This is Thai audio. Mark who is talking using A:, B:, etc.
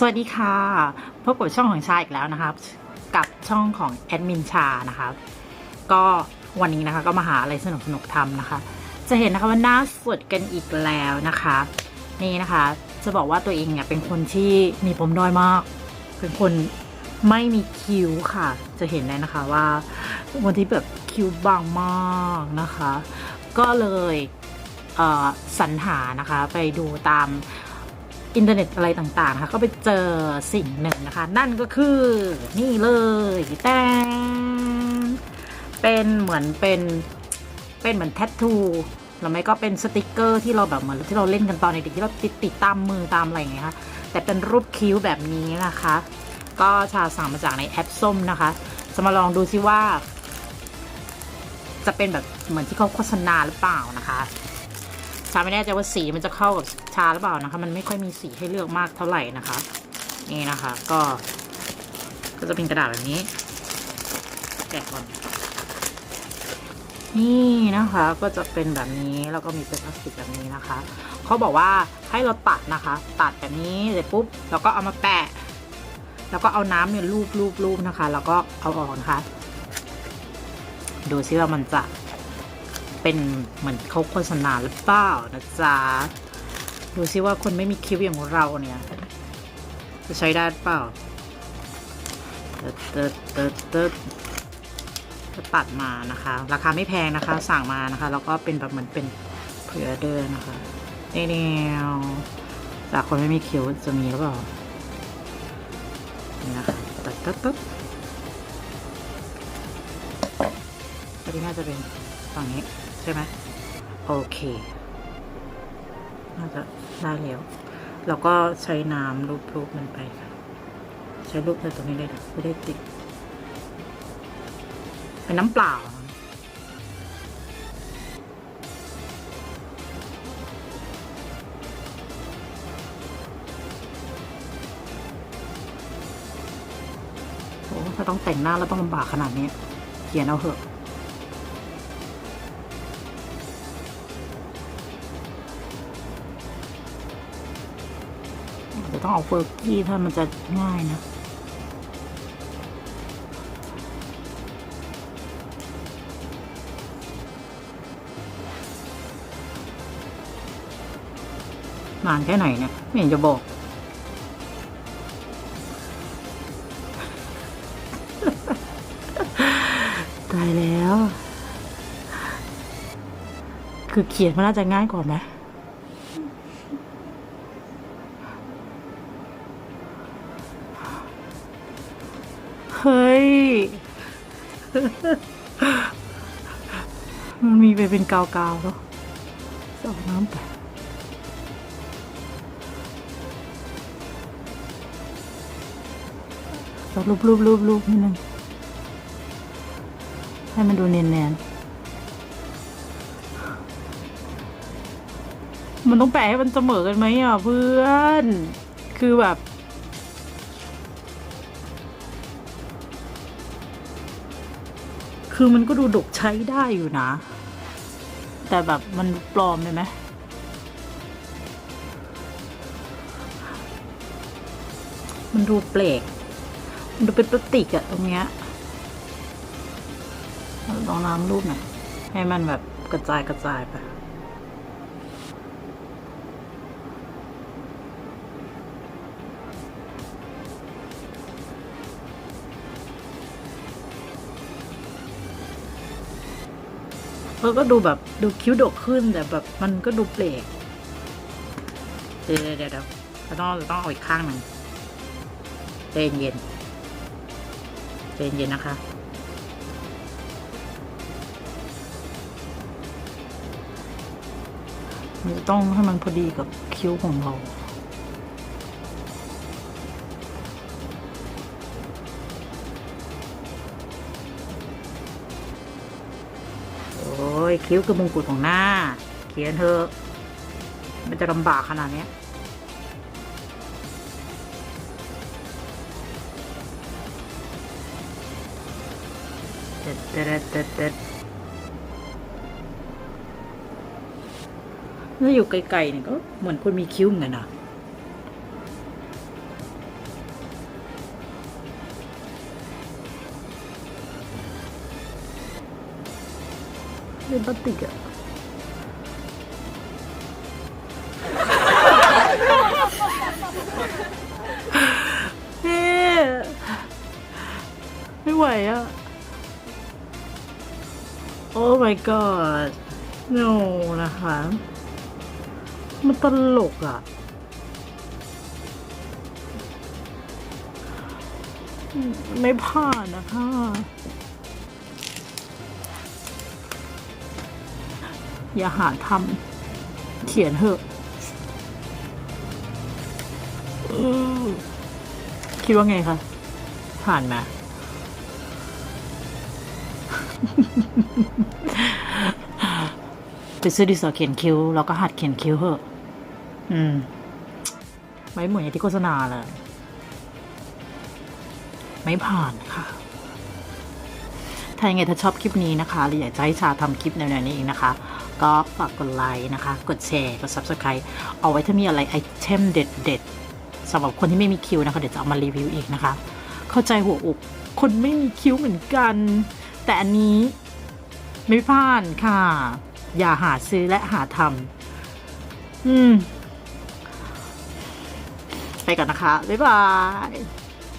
A: สวัสดีค่ะ พบกับช่องของชาอีกแล้วนะครับ กับช่องของแอดมินชานะครับ ก็วันนี้นะคะก็มาหาอะไรสนุกสนุกๆทำนะคะ จะเห็นนะคะว่าหน้าสดกันอีกแล้วนะคะ นี่นะคะ จะบอกว่าตัวเองเนี่ยเป็นคนที่มีปมด้อยมาก เป็นคนไม่มีคิ้วค่ะ จะเห็นเลยนะคะว่าเป็นที่แบบคิ้วบางมากนะคะ ก็เลยเสรรหานะคะไปดูตาม อินเทอร์เน็ตอะไรต่างๆนะคะก็ไปเจอสิ่งหนึ่งนะคะ นั่นก็คือนี่เลยแตนเป็นเหมือนเป็นเป็นเหมือนแทททูหรือไม่ก็เป็นสติกเกอร์ที่เราแบบเหมือนที่เราเล่นกันตอนเด็กๆที่เราติดติดตามมือตามอะไรอย่างเงี้ยค่ะแต่เป็นรูปคิ้วแบบนี้นะคะ ก็ชาสั่งมาจากในแอปส้มนะคะ จะมาลองดูซิว่า จะเป็นแบบเหมือนที่เขาโฆษณาหรือเปล่านะคะ ชาไม่แน่ใจว่าสีมันจะเข้ากับชาหรือเปล่านะคะ มันไม่ค่อยมีสีให้เลือกมากเท่าไหร่นะคะ นี่นะคะ ก็ ก็จะเป็นกระดาษแบบนี้แกะก่อนนี่นะคะก็จะเป็นแบบนี้แล้วก็มีเป็นพลาสติกแบบนี้นะคะเขาบอกว่าให้เราตัดนะคะ ตัดแบบนี้เสร็จปุ๊บแล้วก็เอามาแปะ แล้วก็เอาน้ำเนี่ยลูบลูบลูบนะคะ แล้วก็เอาออกนะคะ ดูซิว่ามันจะ เป็นเหมือนเขาโฆษณาหรือเปล่านะจ๊ะ ดูซิว่าคนไม่มีคิ้วอย่างเราเนี่ย จะใช้ได้หรือเปล่าเติร์ดเติร์ดเติร์ดเติร์ดตัดมานะคะ ราคาไม่แพงนะคะ สั่งมานะคะ แล้วก็เป็นแบบเหมือนเป็นเผื่อเดินนะคะนี่แนวจากคนไม่มีคิ้วจะมีหรือเปล่านี่นะคะตัดตัดตัดอันนี้น่าจะเป็นฝั่งนี้ ใช่ไหมโอเคน่าจะได้แล้วแล้วก็ใช้น้ำรูปๆมันไปค่ะ ใช้รูปเลยตรงนี้เลยนะไม่ได้ติดเป็นน้ำเปล่าโอ้ถ้าต้องแต่งหน้าแล้วต้องลำบากขนาดนี้ เขียนเอาเหอะ จะต้องเอาเฟอร์กี้ถ้ามันจะง่ายนะนานแค่ไหนเนี่ยไม่เห็นจะบอกตายแล้ว คือเขียนมันน่าจะง่ายกว่าไหม เฮ้ย มันมีไปเป็นกาวๆแล้วสอกน้ำไปเรารูปรูปรูปรูปนิดนึงให้มันดูเนียนๆมันต้องแปะให้มันเสมอกันไหมอะเพื่อน คือแบบ คือมันก็ดูดกใช้ได้อยู่นะ แต่แบบมันปลอมเลยไหมมันดูเปลก มันดูเป็นพลาสติกอะตรงเนี้ยลองน้ำรูปหน่อยให้มันแบบกระจายกระจายไป เออก็ดูแบบดูคิ้วดกขึ้นแต่แบบมันก็ดูเปลกเดี๋ยวเดี๋ยวเดี๋ยวเราต้องเราต้องเอาอีกข้างหนึ่งใจเย็นใจเย็นนะคะมันจะต้องให้มันพอดีกับคิ้วของเรา คิ้วคือมงกุฎของหน้า เขียนเธอะมันจะลำบากขนาดนี้เด็ดเด็ดเด็ดเด็ดถ้าอยู่ไกลๆเนี่ยก็เหมือนคนมีคิ้วเหมือนกันนะ เป็นพลาสติกอะเฮ้ไม่ไหวอะโอ้ my god no นะคะ มันตลกอะไม่ผ่านนะคะ อย่าหาทำเขียนเถอะอืมคิดว่าไงคะผ่านไหมไปซื้อดินสอเขียนคิ้ว แล้วก็หัดเขียนคิ้วเถอะ อืม ไม่เหมือนอย่างที่โฆษณาเลย ไม่ผ่านค่ะ ถ้ายังไงถ้าชอบคลิปนี้นะคะหรืออยากจะให้ชาทำคลิปแนวๆนี้อีกนะคะ ก็ฝากกดไลค์นะคะ กดแชร์ กด subscribe เอาไว้ถ้ามีอะไรไอเทมเด็ดๆสำหรับคนที่ไม่มีคิวนะคะ เดี๋ยวจะเอามารีวิวอีกนะคะ เข้าใจหัวอกคนไม่มีคิ้วเหมือนกัน แต่อันนี้ไม่ผ่านค่ะ อย่าหาซื้อและหาทำอืมไปก่อนนะคะ บ๊ายบาย